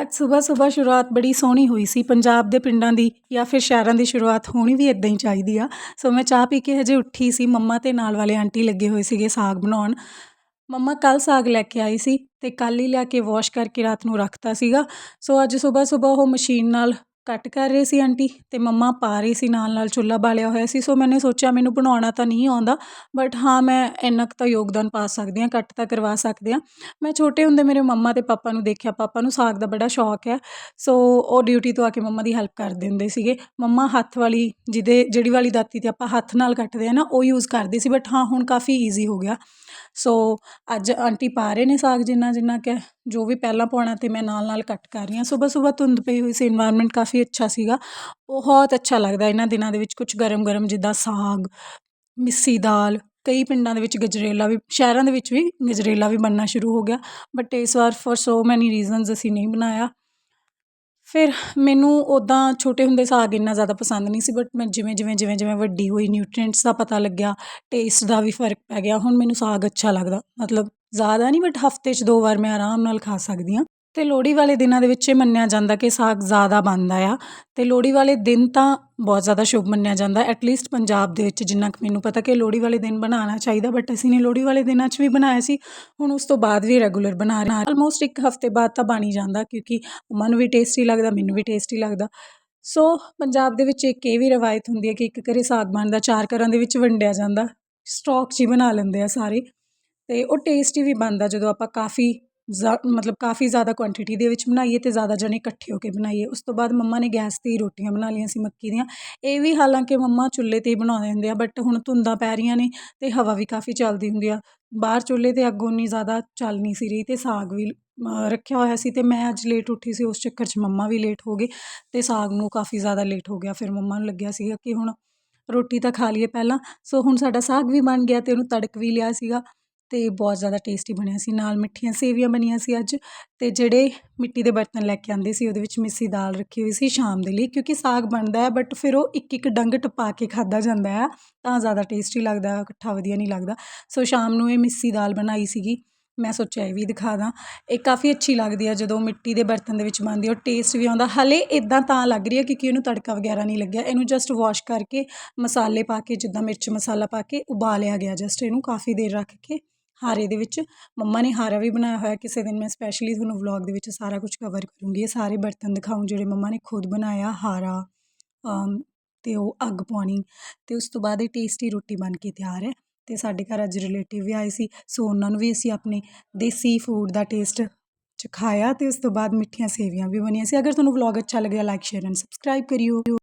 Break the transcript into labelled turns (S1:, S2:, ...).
S1: ਅੱਜ ਸਵੇਰ ਸਵੇਰ ਸ਼ੁਰੂਆਤ ਬੜੀ ਸੋਹਣੀ ਹੋਈ ਸੀ। ਪੰਜਾਬ ਦੇ ਪਿੰਡਾਂ ਦੀ ਜਾਂ ਫਿਰ ਸ਼ਹਿਰਾਂ ਦੀ ਸ਼ੁਰੂਆਤ ਹੋਣੀ ਵੀ ਇੱਦਾਂ ਹੀ ਚਾਹੀਦੀ ਆ। ਸੋ ਮੈਂ ਚਾਹ ਪੀ ਕੇ ਹਜੇ ਉੱਠੀ ਸੀ। ਮੰਮਾ ਅਤੇ ਨਾਲ ਵਾਲੇ ਆਂਟੀ ਲੱਗੇ ਹੋਏ ਸੀਗੇ ਸਾਗ ਬਣਾਉਣ। ਮੰਮਾ ਕੱਲ੍ਹ ਸਾਗ ਲੈ ਕੇ ਆਈ ਸੀ ਅਤੇ ਕੱਲ੍ਹ ਹੀ ਲਿਆ ਕੇ ਵਾਸ਼ ਕਰਕੇ ਰਾਤ ਨੂੰ ਰੱਖਤਾ ਸੀਗਾ। ਸੋ ਅੱਜ ਸਵੇਰ ਸਵੇਰ ਉਹ ਮਸ਼ੀਨ ਨਾਲ ਕੱਟ ਕਰ ਰਹੇ ਸੀ ਆਂਟੀ ਅਤੇ ਮੰਮਾ ਪਾ ਰਹੀ ਸੀ ਨਾਲ ਨਾਲ ਚੁੱਲ੍ਹਾ ਬਾਲਿਆ ਹੋਇਆ ਸੀ, ਸੋ ਮੈਨੇ ਸੋਚਿਆ ਮੈਨੂੰ ਬਣਾਉਣਾ ਤਾਂ ਨਹੀਂ ਆਉਂਦਾ ਬਟ ਹਾਂ ਮੈਂ ਇੰਨਾ ਕੁ ਤਾਂ ਯੋਗਦਾਨ ਪਾ ਸਕਦੀ ਹਾਂ, ਕੱਟ ਤਾਂ ਕਰਵਾ ਸਕਦੇ ਹਾਂ। ਮੈਂ ਛੋਟੇ ਹੁੰਦੇ ਮੇਰੇ ਮੰਮਾ ਅਤੇ ਪਾਪਾ ਨੂੰ ਦੇਖਿਆ, ਪਾਪਾ ਨੂੰ ਸਾਗ ਦਾ ਬੜਾ ਸ਼ੌਕ ਹੈ, ਸੋ ਉਹ ਡਿਊਟੀ ਤੋਂ ਆ ਕੇ ਮੰਮਾ ਦੀ ਹੈਲਪ ਕਰਦੇ ਹੁੰਦੇ ਸੀਗੇ। ਮੰਮਾ ਹੱਥ ਵਾਲੀ ਜਿਹਦੇ, ਜਿਹੜੀ ਵਾਲੀ ਦਾਤੀ 'ਤੇ ਆਪਾਂ ਹੱਥ ਨਾਲ ਕੱਟਦੇ ਆ ਨਾ, ਉਹ ਯੂਜ਼ ਕਰਦੇ ਸੀ ਬਟ ਹਾਂ ਹੁਣ ਕਾਫੀ ਈਜ਼ੀ ਹੋ ਗਿਆ। ਸੋ ਅੱਜ ਆਂਟੀ ਪਾ ਰਹੇ ਨੇ ਸਾਗ ਜਿੰਨਾ ਜਿੰਨਾ ਕਿ ਜੋ ਵੀ ਪਹਿਲਾਂ ਪਾਉਣਾ ਅਤੇ ਮੈਂ ਨਾਲ ਨਾਲ ਕੱਟ ਕਰ ਰਹੀ ਹਾਂ। ਸੁਬਹ ਸੁਬਹ ਧੁੰਦ ਪਈ ਹੋਈ ਸੀ ਇਨਵਾਇਰਮੈਂਟ ਕਾਫੀ ਅੱਛਾ ਸੀਗਾ। ਬਹੁਤ ਅੱਛਾ ਲੱਗਦਾ ਇਹਨਾਂ ਦਿਨਾਂ ਦੇ ਵਿੱਚ ਕੁਛ ਗਰਮ ਗਰਮ ਜਿੱਦਾਂ ਸਾਗ, ਮਿੱਸੀ ਦਾਲ, ਕਈ ਪਿੰਡਾਂ ਦੇ ਵਿੱਚ ਗਜਰੇਲਾ ਵੀ, ਸ਼ਹਿਰਾਂ ਦੇ ਵਿੱਚ ਵੀ ਗਜਰੇਲਾ ਵੀ ਬਣਨਾ ਸ਼ੁਰੂ ਹੋ ਗਿਆ। ਬਟ ਇਸ ਵਾਰ ਫॉर ਸੋ ਮੈਨੀ ਰੀਜ਼ਨਸ ਅਸੀਂ ਨਹੀਂ ਬਣਾਇਆ। ਫਿਰ ਮੈਨੂੰ ਉੱਦਾਂ ਛੋਟੇ ਹੁੰਦੇ ਸਾਗ ਇੰਨਾ ਜ਼ਿਆਦਾ ਪਸੰਦ ਨਹੀਂ ਸੀ ਬਟ ਮੈਂ ਜਿਵੇਂ ਜਿਵੇਂ ਜਿਵੇਂ ਜਿਵੇਂ ਵੱਡੀ ਹੋਈ ਨਿਊਟ੍ਰੀਐਂਟਸ ਦਾ ਪਤਾ ਲੱਗਿਆ ਟੇਸਟ ਦਾ ਵੀ ਫ਼ਰਕ ਪੈ ਗਿਆ, ਹੁਣ ਮੈਨੂੰ ਸਾਗ ਅੱਛਾ ਲੱਗਦਾ। ਮਤਲਬ ਜ਼ਿਆਦਾ ਨਹੀਂ ਬਟ ਹਫ਼ਤੇ 'ਚ ਦੋ ਵਾਰ ਮੈਂ ਆਰਾਮ ਨਾਲ ਖਾ ਸਕਦੀ ਹਾਂ। ਅਤੇ ਲੋਹੜੀ ਵਾਲੇ ਦਿਨਾਂ ਦੇ ਵਿੱਚ ਇਹ ਮੰਨਿਆ ਜਾਂਦਾ ਕਿ ਸਾਗ ਜ਼ਿਆਦਾ ਬਣਦਾ ਆ ਅਤੇ ਲੋਹੜੀ ਵਾਲੇ ਦਿਨ ਤਾਂ ਬਹੁਤ ਜ਼ਿਆਦਾ ਸ਼ੁਭ ਮੰਨਿਆ ਜਾਂਦਾ ਐਟਲੀਸਟ ਪੰਜਾਬ ਦੇ ਵਿੱਚ ਜਿੰਨਾ ਕੁ ਮੈਨੂੰ ਪਤਾ ਕਿ ਲੋਹੜੀ ਵਾਲੇ ਦਿਨ ਬਣਾਉਣਾ ਚਾਹੀਦਾ ਬਟ ਅਸੀਂ ਨੇ ਲੋਹੜੀ ਵਾਲੇ ਦਿਨਾਂ 'ਚ ਵੀ ਬਣਾਇਆ ਸੀ, ਹੁਣ ਉਸ ਤੋਂ ਬਾਅਦ ਵੀ ਰੈਗੂਲਰ ਬਣਾ ਰਹੇ ਆਲਮੋਸਟ ਇੱਕ ਹਫ਼ਤੇ ਬਾਅਦ ਤਾਂ ਬਣ ਹੀ ਜਾਂਦਾ ਕਿਉਂਕਿ ਮੰਮਾ ਨੂੰ ਵੀ ਟੇਸਟੀ ਲੱਗਦਾ, ਮੈਨੂੰ ਵੀ ਟੇਸਟੀ ਲੱਗਦਾ। ਸੋ ਪੰਜਾਬ ਦੇ ਵਿੱਚ ਇੱਕ ਇਹ ਵੀ ਰਵਾਇਤ ਹੁੰਦੀ ਹੈ ਕਿ ਇੱਕ ਘਰੇ ਸਾਗ ਬਣਦਾ, ਚਾਰ ਘਰਾਂ ਦੇ ਵਿੱਚ ਵੰਡਿਆ ਜਾਂਦਾ, ਸਟਾਕ 'ਚ ਹੀ ਬਣਾ ਲੈਂਦੇ ਆ ਸਾਰੇ ਅਤੇ ਉਹ ਟੇਸਟੀ ਵੀ ਬਣਦਾ ਜਦੋਂ ਆਪਾਂ ਕਾਫੀ ਮਤਲਬ ਕਾਫੀ ਜ਼ਿਆਦਾ ਕੁਆਂਟਿਟੀ ਦੇ ਵਿੱਚ ਬਣਾਈਏ ਅਤੇ ਜ਼ਿਆਦਾ ਜਣੇ ਇਕੱਠੇ ਹੋ ਕੇ ਬਣਾਈਏ ਉਸ ਤੋਂ ਬਾਅਦ ਮੰਮਾ ਨੇ ਗੈਸ 'ਤੇ ਹੀ ਰੋਟੀਆਂ ਬਣਾ ਲਈਆਂ ਸੀ ਮੱਕੀ ਦੀਆਂ। ਇਹ ਵੀ ਹਾਲਾਂਕਿ ਮੰਮਾ ਚੁੱਲ੍ਹੇ 'ਤੇ ਹੀ ਬਣਾਉਂਦੇ ਹੁੰਦੇ ਆ ਬਟ ਹੁਣ ਧੁੰਦਾਂ ਪੈ ਰਹੀਆਂ ਨੇ ਅਤੇ ਹਵਾ ਵੀ ਕਾਫੀ ਚੱਲਦੀ ਹੁੰਦੀ ਆ। ਬਾਹਰ ਚੁੱਲ੍ਹੇ 'ਤੇ ਅੱਗ ਉਨੀ ਜ਼ਿਆਦਾ ਚੱਲ ਨਹੀਂ ਸੀ ਰਹੀ ਅਤੇ ਸਾਗ ਵੀ ਰੱਖਿਆ ਹੋਇਆ ਸੀ ਅਤੇ ਮੈਂ ਅੱਜ ਲੇਟ ਉੱਠੀ ਸੀ, ਉਸ ਚੱਕਰ 'ਚ ਮੰਮਾ ਵੀ ਲੇਟ ਹੋ ਗਏ ਅਤੇ ਸਾਗ ਨੂੰ ਕਾਫੀ ਜ਼ਿਆਦਾ ਲੇਟ ਹੋ ਗਿਆ। ਫਿਰ ਮੰਮਾ ਨੂੰ ਲੱਗਿਆ ਸੀਗਾ ਕਿ ਹੁਣ ਰੋਟੀ ਤਾਂ ਖਾ ਲਈਏ ਪਹਿਲਾਂ। ਸੋ ਹੁਣ ਸਾਡਾ ਸਾਗ ਵੀ ਬਣ ਗਿਆ ਅਤੇ ਉਹਨੂੰ ਤੜਕ ਵੀ ਲਿਆ ਸੀਗਾ। ਅਤੇ ਬਹੁਤ ਜ਼ਿਆਦਾ ਟੇਸਟੀ ਬਣਿਆ ਸੀ, ਨਾਲ ਮਿੱਠੀਆਂ ਸੇਵੀਆਂ ਬਣੀਆਂ ਸੀ ਅੱਜ ਅਤੇ ਜਿਹੜੇ ਮਿੱਟੀ ਦੇ ਬਰਤਨ ਲੈ ਕੇ ਆਉਂਦੇ ਸੀ, ਉਹਦੇ ਵਿੱਚ ਮਿੱਸੀ ਦਾਲ ਰੱਖੀ ਹੋਈ ਸੀ ਸ਼ਾਮ ਦੇ ਲਈ ਕਿਉਂਕਿ ਸਾਗ ਬਣਦਾ ਹੈ ਬਟ ਫਿਰ ਉਹ ਇੱਕ ਇੱਕ ਡੰਗ ਟਪਾ ਕੇ ਖਾਧਾ ਜਾਂਦਾ ਹੈ, ਤਾਂ ਜ਼ਿਆਦਾ ਟੇਸਟੀ ਲੱਗਦਾ, ਇਕੱਠਾ ਵਧੀਆ ਨਹੀਂ ਲੱਗਦਾ। ਸੋ ਸ਼ਾਮ ਨੂੰ ਇਹ ਮਿੱਸੀ ਦਾਲ ਬਣਾਈ ਸੀਗੀ, ਮੈਂ ਸੋਚਿਆ ਇਹ ਵੀ ਦਿਖਾ ਦਾਂ। ਇਹ ਕਾਫੀ ਅੱਛੀ ਲੱਗਦੀ ਆ ਜਦੋਂ ਮਿੱਟੀ ਦੇ ਬਰਤਨ ਦੇ ਵਿੱਚ ਬਣਦੀ ਉਹ ਟੇਸਟ ਵੀ ਆਉਂਦਾ। ਹਲੇ ਇਦਾਂ ਤਾਂ ਲੱਗ ਰਹੀ ਹੈ ਕਿਉਂਕਿ ਇਹਨੂੰ ਤੜਕਾ ਵਗੈਰਾ ਨਹੀਂ ਲੱਗਿਆ, ਇਹਨੂੰ ਜਸਟ ਵਾਸ਼ ਕਰਕੇ ਮਸਾਲੇ ਪਾ ਕੇ, ਜਿੱਦਾਂ ਮਿਰਚ ਮਸਾਲਾ ਪਾ ਕੇ, ਉਬਾਲਿਆ ਗਿਆ ਜਸਟ ਇਹਨੂੰ ਕਾਫੀ ਦੇਰ ਰੱਖ ਕੇ। ਹਾਰੇ ਦੇ ਵਿੱਚ। ਮੰਮਾ ਨੇ ਹਾਰਾ ਵੀ ਬਣਾਇਆ ਹੋਇਆ। ਕਿਸੇ ਦਿਨ ਮੈਂ ਸਪੈਸ਼ਲੀ ਤੁਹਾਨੂੰ ਵਲੌਗ ਦੇ ਵਿੱਚ ਸਾਰਾ ਕੁਝ ਕਵਰ ਕਰੂੰਗੀ। ਇਹ ਸਾਰੇ ਬਰਤਨ ਦਿਖਾਉਂ ਜਿਹੜੇ ਮੰਮਾ ਨੇ ਖੁਦ ਬਣਾਇਆ, ਹਾਰਾ ਅਤੇ ਉਹ ਅੱਗ ਪਾਉਣੀ। ਅਤੇ ਉਸ ਤੋਂ ਬਾਅਦ ਇਹ ਟੇਸਟੀ ਰੋਟੀ ਬਣ ਕੇ ਤਿਆਰ ਹੈ। ਅਤੇ ਸਾਡੇ ਘਰ ਅੱਜ ਰਿਲੇਟਿਵ ਵੀ ਆਏ ਸੀ। ਸੋ ਉਹਨਾਂ ਨੂੰ ਵੀ ਅਸੀਂ ਆਪਣੇ ਦੇਸੀ ਫੂਡ ਦਾ ਟੇਸਟ ਚਖਾਇਆ ਅਤੇ ਉਸ ਤੋਂ ਬਾਅਦ ਮਿੱਠੀਆਂ ਸੇਵੀਆਂ ਵੀ ਬਣੀਆਂ ਸੀ। ਅਗਰ ਤੁਹਾਨੂੰ ਵਲੌਗ ਅੱਛਾ ਲੱਗਿਆ ਲਾਈਕ ਸ਼ੇਅਰ ਐਂਡ ਸਬਸਕ੍ਰਾਈਬ ਕਰਿਓ।